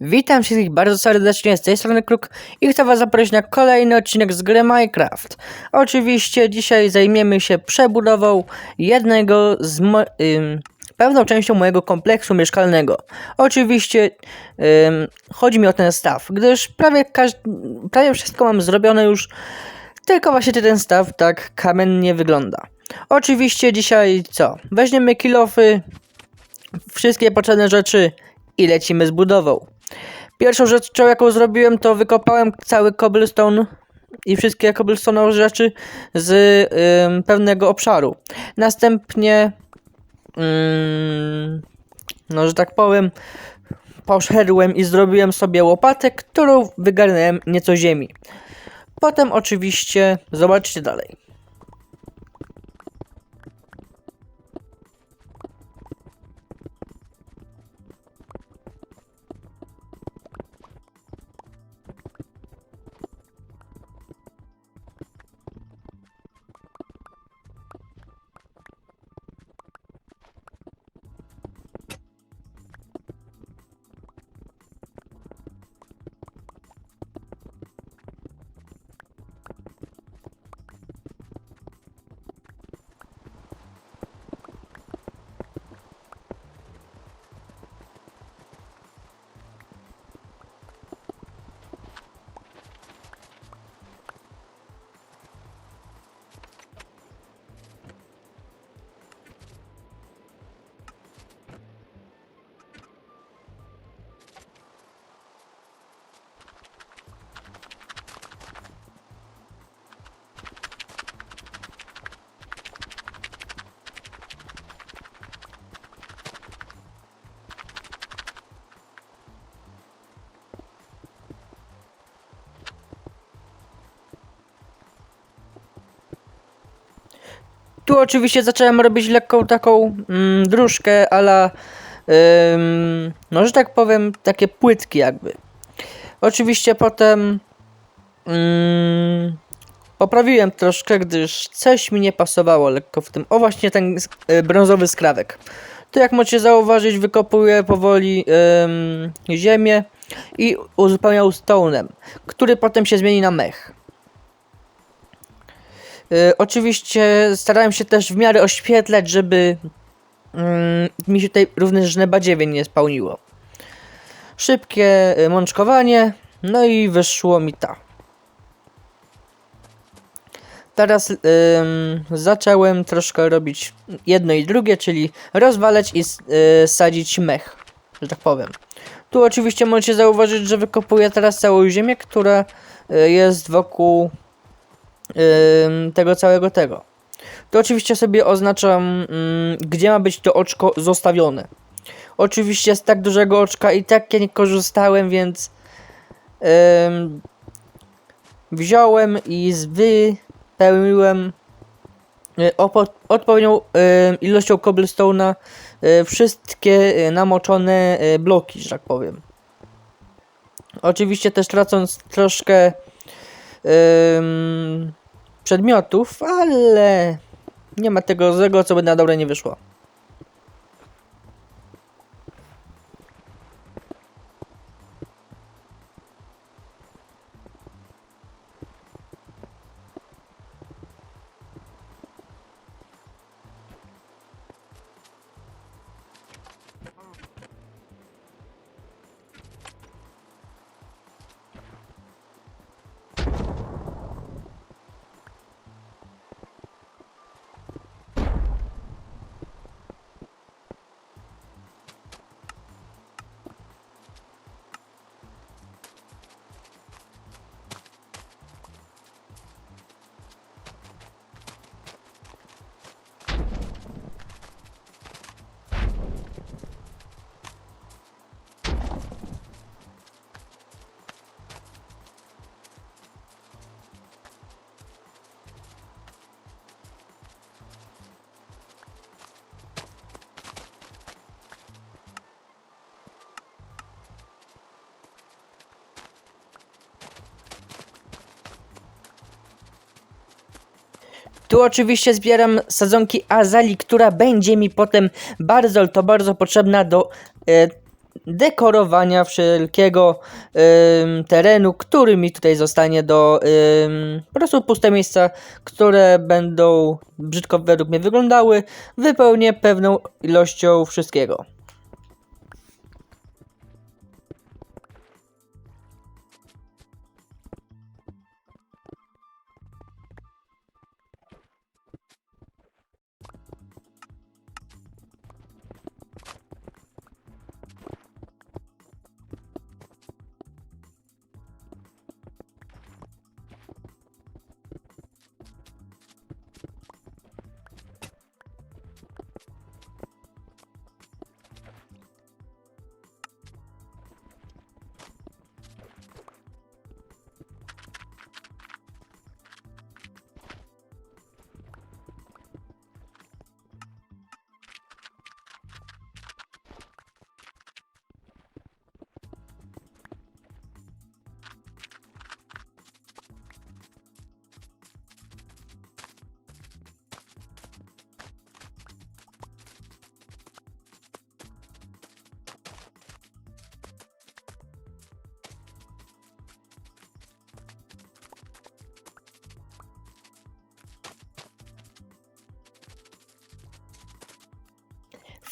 Witam wszystkich bardzo serdecznie z tej strony Kruk i chcę was zaprosić na kolejny odcinek z gry Minecraft. Oczywiście dzisiaj zajmiemy się przebudową jednego z ym, pewną częścią mojego kompleksu mieszkalnego. Oczywiście ym, chodzi mi o ten staw, gdyż prawie, prawie wszystko mam zrobione już, tylko właśnie ten staw tak kamiennie wygląda. Oczywiście dzisiaj co? Weźmiemy kilofy, wszystkie potrzebne rzeczy i lecimy z budową. Pierwszą rzeczą, jaką zrobiłem, to wykopałem cały cobblestone i wszystkie cobblestone rzeczy z ym, pewnego obszaru. Następnie, ym, no że tak powiem, poszedłem i zrobiłem sobie łopatę, którą wygarnąłem nieco ziemi. Potem oczywiście zobaczcie dalej. Tu oczywiście zacząłem robić lekką taką mm, dróżkę, ala, no że tak powiem, takie płytki jakby. Oczywiście potem ym, poprawiłem troszkę, gdyż coś mi nie pasowało lekko w tym. O właśnie ten y, brązowy skrawek. Tu jak możecie zauważyć, wykopuję powoli ziemię i uzupełniał stone'em, który potem się zmieni na mech. Y, oczywiście starałem się też w miarę oświetlać, żeby mm, mi się tutaj również badziewie nie spełniło. Szybkie y, mączkowanie, no i wyszło mi ta. Teraz zacząłem troszkę robić jedno i drugie, czyli rozwalać i y, sadzić mech, że tak powiem. Tu oczywiście możecie zauważyć, że wykopuję teraz całą ziemię, która y, jest wokół tego całego tego. To oczywiście sobie oznaczam, ym, gdzie ma być to oczko zostawione. Oczywiście z tak dużego oczka i tak ja nie korzystałem, więc wziąłem i wypełniłem y, odpowiednią ilością cobblestone'a y, wszystkie y, namoczone bloki, że tak powiem. Oczywiście też tracąc troszkę przedmiotów, ale nie ma tego złego, co by na dobre nie wyszło. Tu oczywiście zbieram sadzonki azali, która będzie mi potem bardzo, to bardzo potrzebna do e, dekorowania wszelkiego ym, terenu, który mi tutaj zostanie do ym, po prostu puste miejsca, które będą brzydko według mnie wyglądały, wypełnię pewną ilością wszystkiego.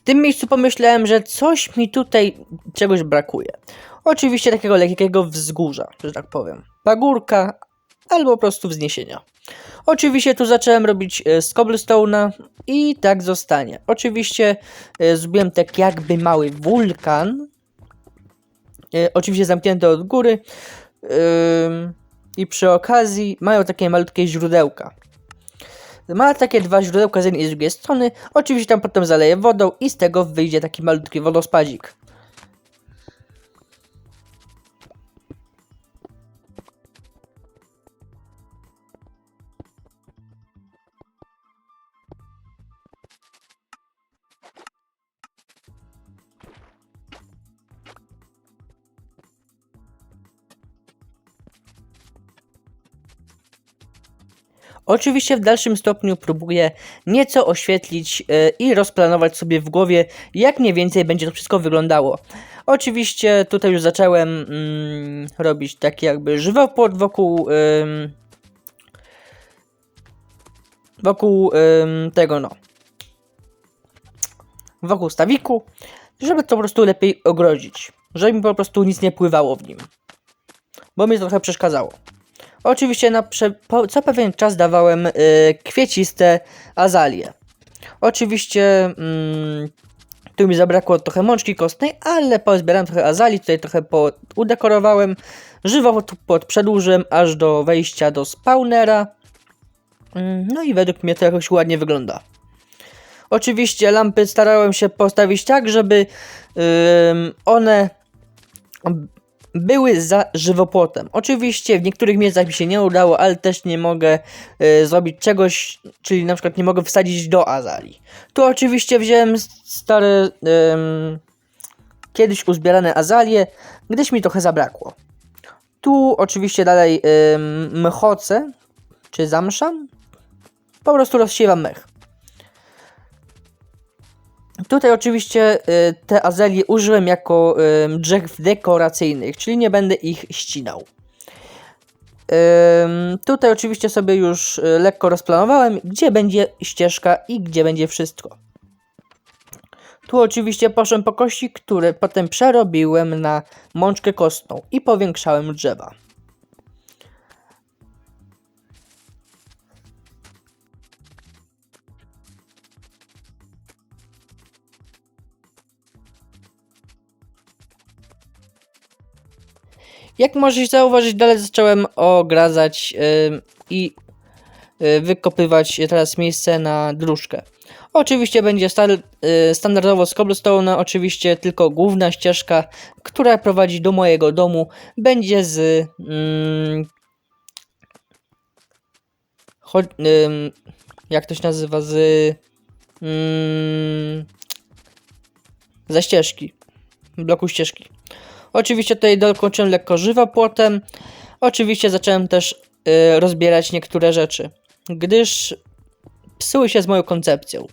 W tym miejscu pomyślałem, że coś mi tutaj czegoś brakuje. Oczywiście takiego lekkiego wzgórza, że tak powiem. Pagórka albo po prostu wzniesienia. Oczywiście tu zacząłem robić e, z cobblestone'a i tak zostanie. Oczywiście e, zrobiłem tak jakby mały wulkan. E, oczywiście zamknięty od góry. I przy okazji mają takie malutkie źródełka. Ma takie dwa źródełka z jednej i z drugiej strony. Oczywiście tam potem zaleje wodą i z tego wyjdzie taki malutki wodospadzik. Oczywiście w dalszym stopniu próbuję nieco oświetlić e, i rozplanować sobie w głowie, jak mniej więcej będzie to wszystko wyglądało. Oczywiście tutaj już zacząłem mm, robić taki jakby żywopłot wokół ym, wokół ym, tego no wokół stawiku, żeby to po prostu lepiej ogrodzić, żeby mi po prostu nic nie pływało w nim, bo mi to trochę przeszkadzało. Oczywiście na po, co pewien czas dawałem y, kwieciste azalie. Oczywiście mm, tu mi zabrakło trochę mączki kostnej, ale pozbierałem trochę azali, tutaj trochę po, udekorowałem. Żywopłot pod przedłużyłem aż do wejścia do spawnera. Mm, No i według mnie to jakoś ładnie wygląda. Oczywiście lampy starałem się postawić tak, żeby ym, one były za żywopłotem. Oczywiście w niektórych miejscach mi się nie udało, ale też nie mogę y, zrobić czegoś, czyli na przykład nie mogę wsadzić do azali. Tu oczywiście wziąłem stare, kiedyś uzbierane azalie, gdyż mi trochę zabrakło. Tu oczywiście dalej ym, mchoce, czy zamszam, po prostu rozsiewam mech. Tutaj oczywiście y, te azelie użyłem jako drzew dekoracyjnych, czyli nie będę ich ścinał. Tutaj oczywiście sobie już y, lekko rozplanowałem, gdzie będzie ścieżka i gdzie będzie wszystko. Tu oczywiście poszłem po kości, które potem przerobiłem na mączkę kostną i powiększałem drzewa. Jak możesz zauważyć, dalej zacząłem ogradzać i y, wykopywać teraz miejsce na dróżkę. Oczywiście będzie y, standardowo z cobblestone, oczywiście tylko główna ścieżka, która prowadzi do mojego domu, będzie z jak to się nazywa, z ze ścieżki, bloku ścieżki. Oczywiście tutaj dokończyłem lekko żywopłotem. Oczywiście zacząłem też y, rozbierać niektóre rzeczy, gdyż psuły się z moją koncepcją.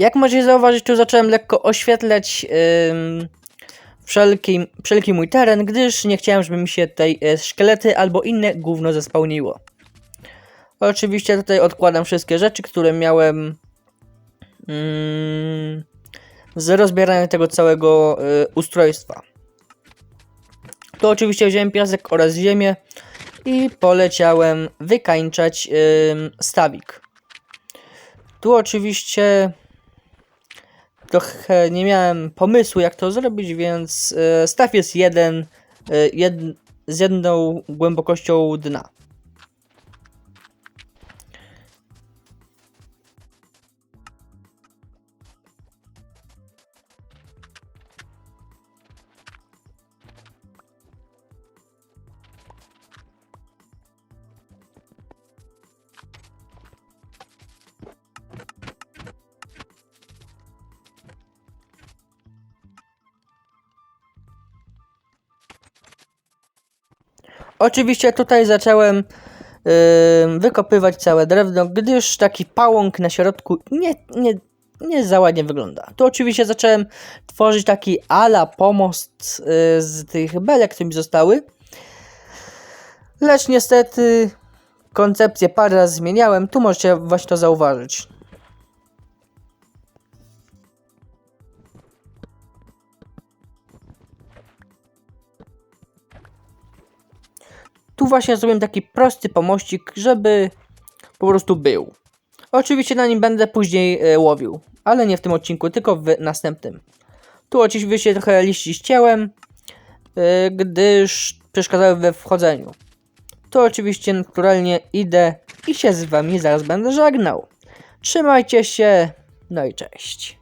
Jak możecie zauważyć, tu zacząłem lekko oświetlać ym, wszelki, wszelki mój teren, gdyż nie chciałem, żeby mi się tutaj e, szkielety albo inne gówno zespełniło. Oczywiście tutaj odkładam wszystkie rzeczy, które miałem mm, z rozbierania tego całego y, ustrojstwa. Tu oczywiście wziąłem piasek oraz ziemię i poleciałem wykańczać ym, stawik. Tu oczywiście trochę nie miałem pomysłu jak to zrobić, więc y, staw jest jeden y, jed, z jedną głębokością dna. Oczywiście tutaj zacząłem ym, wykopywać całe drewno, gdyż taki pałąk na środku nie, nie, nie za ładnie wygląda. Tu oczywiście zacząłem tworzyć taki ala pomost y, z tych belek, które mi zostały. Lecz niestety koncepcję parę razy zmieniałem. Tu możecie właśnie to zauważyć. Tu właśnie zrobiłem taki prosty pomościk, żeby po prostu był. Oczywiście na nim będę później e, łowił, ale nie w tym odcinku, tylko w następnym. Tu oczywiście trochę liści ścięłem, e, gdyż przeszkadzały we wchodzeniu. To oczywiście naturalnie idę i się z wami zaraz będę żegnał. Trzymajcie się, no i cześć.